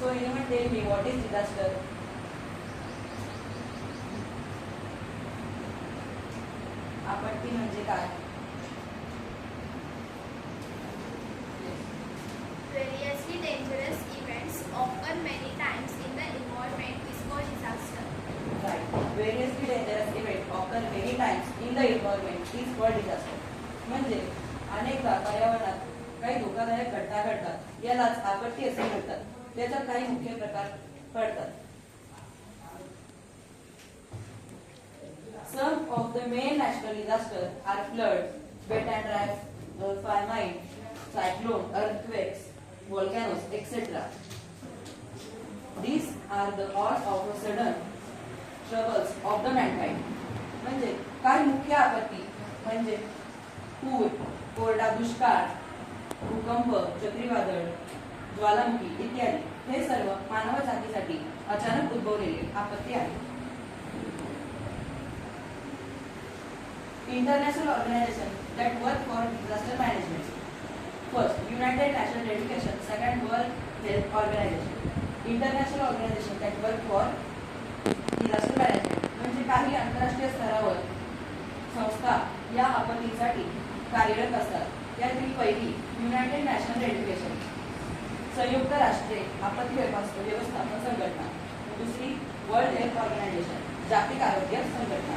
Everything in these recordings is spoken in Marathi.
So anyone tell me what is disaster? आपत्ती म्हणजे काय Variously dangerous events occur many times in the environment is called disaster. Right. Variously dangerous event occur many times in the environment is called disaster. म्हणजे अनेकदा पर्यावरणात काही धोकादायक घटना घडतात यालाच आपत्ती असे म्हणतात त्याचा काही मुख्य प्रकार पडतात. Some of the main natural disaster are flood wet and dry famine cyclone earthquakes volcanoes etcetera this are the cause of a sudden troubles of the mankind म्हणजे काही मुख्य आपत्ती म्हणजे पूर कोरडा दुष्काळ भूकंप चक्रीवादळ ज्वालामुखी इत्यादी. हे सर्व मानव जातीसाठी अचानक उद्भवलेले आपत्ती आहे international organisation that work for disaster management first united national education second world health organisation international organisation that work for disaster management म्हणजे काही आंतरराष्ट्रीय स्तरावर संस्था या आपत्तीसाठी कार्यरत असतात. त्यातील पहिली युनायटेड नॅशनल एज्युकेशन संयुक्त राष्ट्रीय आपत्ती व्यवस्थापन संघटना. दुसरी वर्ल्ड हेल्थ ऑर्गनायझेशन जागतिक आरोग्य संघटना.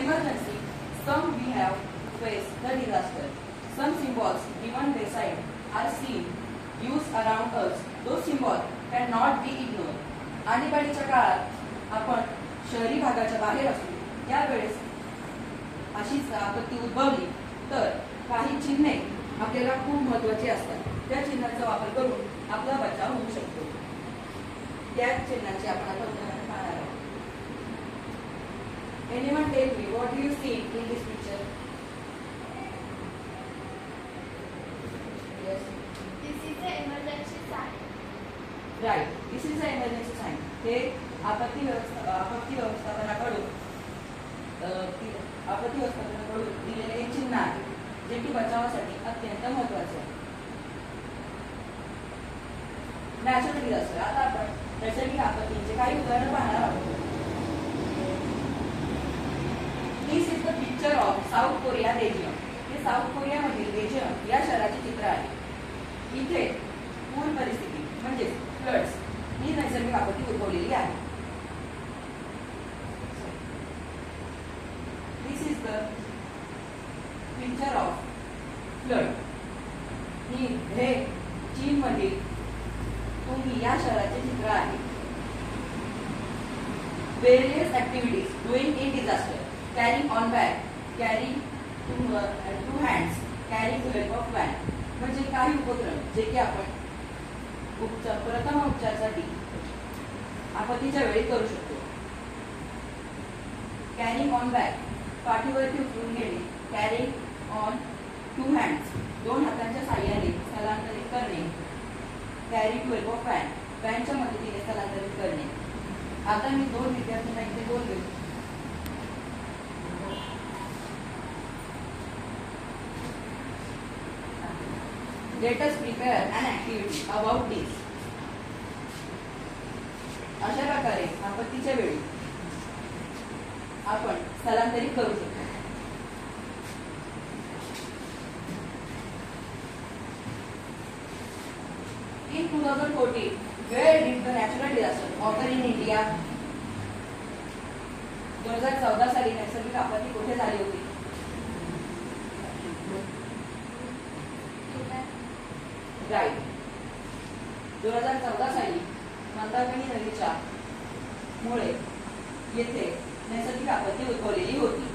Emergency some we have face the disaster some symbols given they are seen use around ours though symbol can not be ignore आणीबाणीच्या काळात आपण शहरी भागाच्या बाहेर असू त्यावेळेस अशीच आपत्ती उद्भवली तर काही चिन्हे आपल्याला खूप महत्वाची असतात त्या चिन्हांचा वापर करून आपला बचाव होऊ शकतो त्या चिन्हांची आपण आता उदाहरण पाहणार आहोत this picture? Yes. This is the emergency sign. Right. This is the emergency sign. हे आपत्ती व्यवस्था आपत्ती व्यवस्थापनाकडून अ, आपत्ती व्यवस्थापनाकडून दिलेले चिन्ह आहे जे की बचावासाठी अत्यंत महत्त्वाचे आहे नॅचरल डिझास्टर आता आपण नैसर्गिक आपत्तींचे काही उदाहरण पाहणार आहोत. This is the picture of South Korea region हे साऊथ कोरियामधील रेजियन या शहराचे चित्र आहे. इथे पूर परिस्थिती म्हणजे फ्लड्स ही नैसर्गिक आपत्ती उद्भवलेली आहे this is the picture of flood ही हे चीन मधील तुम्ही या शहराचे चित्र आहे. Various activities doing in disaster. Carrying on bag. Carrying two, uh, two hands. Carrying to help of म्हणजे काही उपक्रम जे की आपण उपचार प्रथम उपचारासाठी आपत्तीच्या वेळी करू शकतो. कॅरिंग ऑन बॅग पाठीवरती उचलून घेणे. कॅरिंग ऑन टू हँड्स दोन हातांच्या साह्याने स्थलांतरित करणे. Carry to help of fan फॅनच्या मदतीने स्थलांतरित करणे. आता मी दोन विद्यार्थ्यांना इथे बोलले let us prepare an activity about this अशा प्रकारे आपत्तीच्या वेळी आपण स्थलांतरित करू शकतो. In 2014, where did the natural disaster occur in India? 2014 साली नैसर्गिक आपत्ती कुठे झाली होती? राईट दोन हजार चौदा साली मंदाकिनी नदीच्या मुळे येथे नैसर्गिक आपत्ती उद्भवलेली होती.